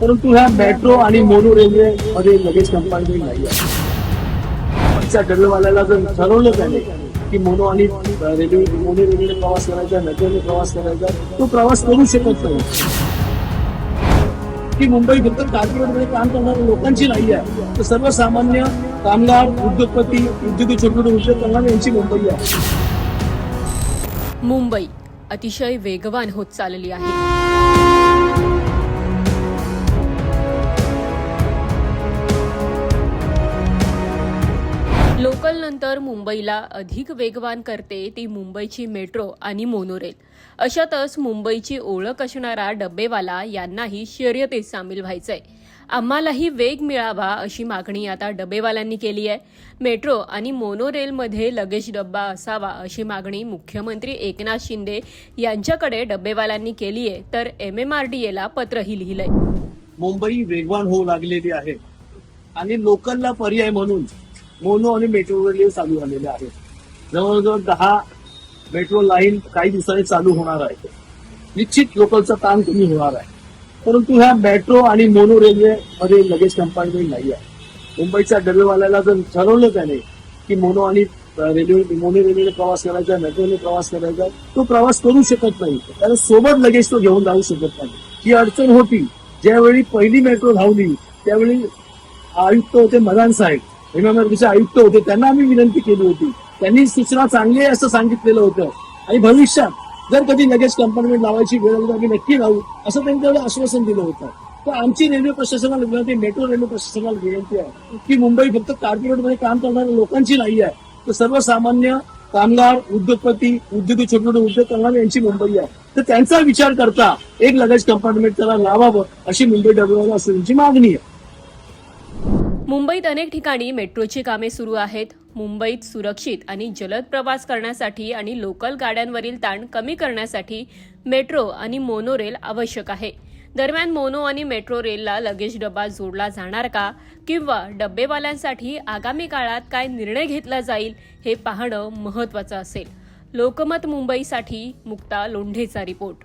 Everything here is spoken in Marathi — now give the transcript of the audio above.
परंतु ह्या मेट्रो आणि मोनो रेल्वे मध्ये लगेच कंपार्टमेंट नाही आहे. डबेवाल्याला जर ठरवलं त्याने की मोनो आणि रेल्वे मोनो रेल्वेने प्रवास करायचा मेट्रोने प्रवास करायचा तो प्रवास करू शकत नाही. की मुंबई फक्त कार्पोरेटमध्ये काम करणाऱ्या लोकांची नाही आहे तर सर्वसामान्य कामगार उद्योगपती उद्योगी छोटे छोटे उद्योग करणारे यांची मुंबई आहे. मुंबई अतिशय वेगवान होत चालली आहे. लोकल नंतर मुंबईला अधिक वेगवान करते ती मुंबईची मेट्रो आणि मोनोरेल. अशातच मुंबईची ओळख असणारा डब्बेवाला यांनाही शर्यतीत सामील व्हायचंय. आम्हालाही वेग मिळावा अशी मागणी आता डबेवाल्यांनी केली आहे. मेट्रो आणि मोनोरेलमध्ये लगेज डब्बा असावा अशी मागणी मुख्यमंत्री एकनाथ शिंदे यांच्याकडे डब्बेवाल्यांनी केली आहे तर एम एम आर डी एला पत्रही लिहिलंय. मुंबई वेगवान होऊ लागलेली आहे. आणि लोकलला पर्याय म्हणून मोनो आणि मेट्रो रेल्वे चालू झालेल्या आहेत. जवळजवळ दहा मेट्रो लाईन काही दिवसांनी चालू होणार आहे निश्चित लोकलचं ताण कमी होणार आहे. परंतु ह्या मेट्रो आणि मोनो रेल्वे मध्ये लगेच कंपार्टमेंट नाही आहे. मुंबईच्या डबेवाल्याला जर ठरवलं त्याने की मोनो आणि रेल्वे मोनो रेल्वेने प्रवास करायचा मेट्रोने प्रवास करायचा तो प्रवास करू शकत नाही. कारण सोबत लगेच तो घेऊन जाऊ शकत नाही. ही अडचण होती. ज्यावेळी पहिली मेट्रो धावली त्यावेळी आयुक्त होते मदान साहेब. एमएमआरडीचे आयुक्त होते त्यांना आम्ही विनंती केली होती. त्यांनी सूचना चांगली आहे असं सांगितलेलं होतं. आणि भविष्यात जर कधी लगेच कंपार्टमेंट लावायची वेळ आली तर आम्ही नक्की लावू असं त्यांनी त्यावेळी आश्वासन दिलं होतं. तर आमची रेल्वे प्रशासनाला विनंती मेट्रो रेल्वे प्रशासनाला विनंती आहे की मुंबई फक्त कार्पोरेटमध्ये काम करणाऱ्या लोकांची नाही आहे तर सर्वसामान्य कामगार उद्योगपती उद्योग छोटे छोटे उद्योग करणारे यांची मुंबई आहे. तर त्यांचा विचार करता एक लगेच कंपार्टमेंट त्याला लावावं अशी मुंबई डब्ल्यूला असं त्यांची मागणी आहे. मुंबईत अनेक ठिकाणी मेट्रोची कामे सुरू आहेत. मुंबईत सुरक्षित आणि जलद प्रवास करण्यासाठी आणि लोकल गाड्यांवरील ताण कमी करण्यासाठी मेट्रो आणि मोनोरेल आवश्यक आहे. दरम्यान मोनो आणि मेट्रो रेलला लगेज डबा जोडला जाणार का? किंवा डब्बेवाल्यांसाठी आगामी काळात काय निर्णय घेतला जाईल? हे पाहणं महत्वाचं असेल. लोकमत मुंबईसाठी मुक्ता लोंढेचा रिपोर्ट.